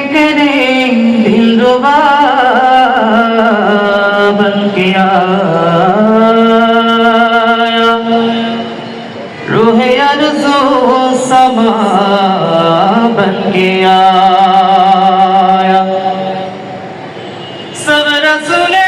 करे दिल रुबा बन के आया रूहे अर्ज़ो समा बन के आया सब रसूले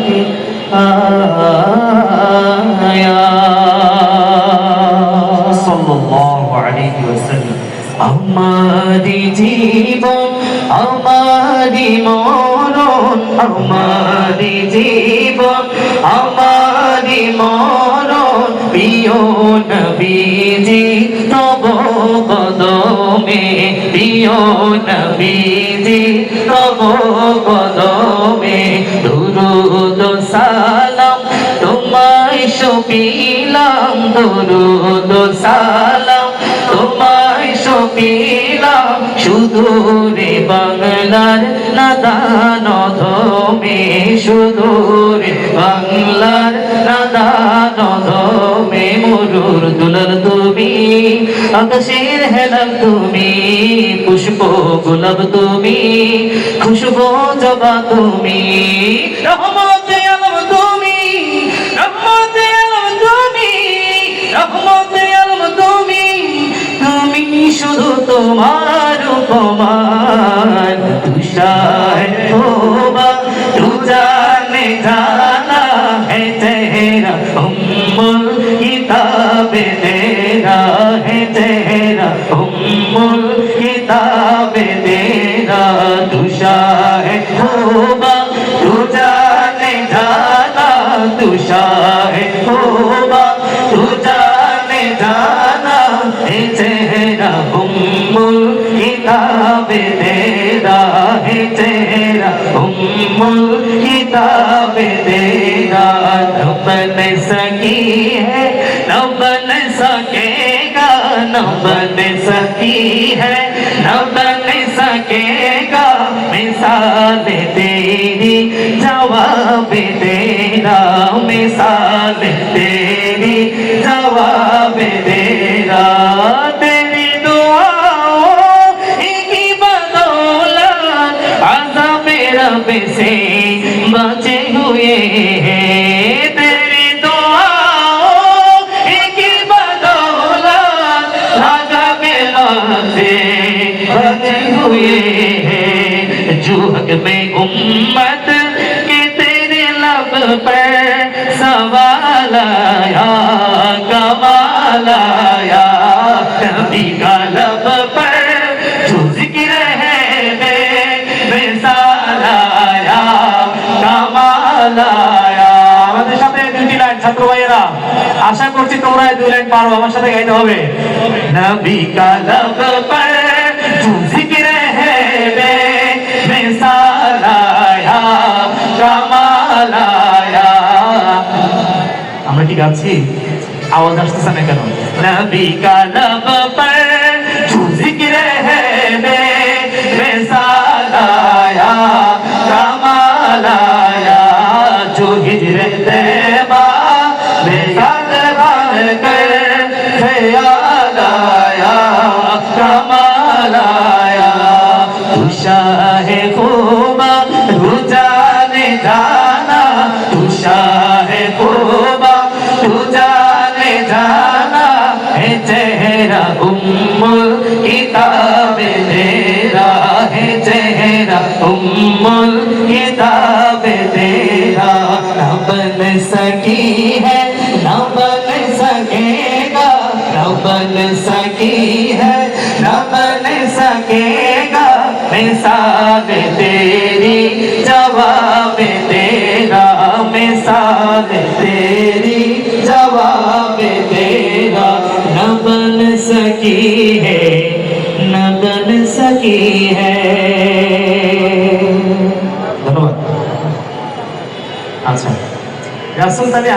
के आया সাল্লাল্লাহু আলাইহি ওয়াসাল্লাম আমারি জীবন আমারি মরণ আমারি জীবন আমারি মরণ প্রিয় নবীজি, তব কদমে, প্রিয় নবীজি, তব কদমে, দুরুদ সালাম তোমায় সপিলাম, দুরুদ সালাম তোমায় সপিলাম সুদূরে বাংলার নাদান ধমে সুদূরে আকাশের হেলাম তুমি পুষ্প গোলাপ তুমি খুশবু জবা তুমি রহমতে আলম তুমি রহমতে আলম তুমি রহমতে আলম তুমি তুমি শুধু তোমার উপমান তুষার তোবা তু জানে জানা है तेरा उम्मुल किताब تیرا ہے تیرا ام کتاب تیرا نہ سکی ہے نہ سکے گا۔ نہ سکی ہے نہ سکے گا۔ مثال تیری، جواب تیرا مثال تیری، جواب تیرا हैं जो हक में उम्मत के तेरे लब पर सवाल आया कमाल आया नबी का लब पर जो जिक्र है बेमिसाल आया कमाल आया আমাদের সাথে দুইটি লাইন ছাত্র ভাইয়েরা আশা করছি তোমরা এই দুই লাইন পারো আমার সাথে গাইতে হবে नबी का আমরা কি গাচ্ছি আওয়াজ আসতেছে না কেন नबी का लब पर जो जिक्र है बेमिसाल आया कमाल आया जो हिजरत तैबा बेसाल बन कर ख्याल आया कमाल है चेहरा उम्मुल किताब तेरा। न बन सकी है न बन सकेगा न बन सकी है न बन सकेगा। मिसाल तेरी जवाब न बन सकी है ধন্যবাদ আচ্ছা রাসুল তাহলে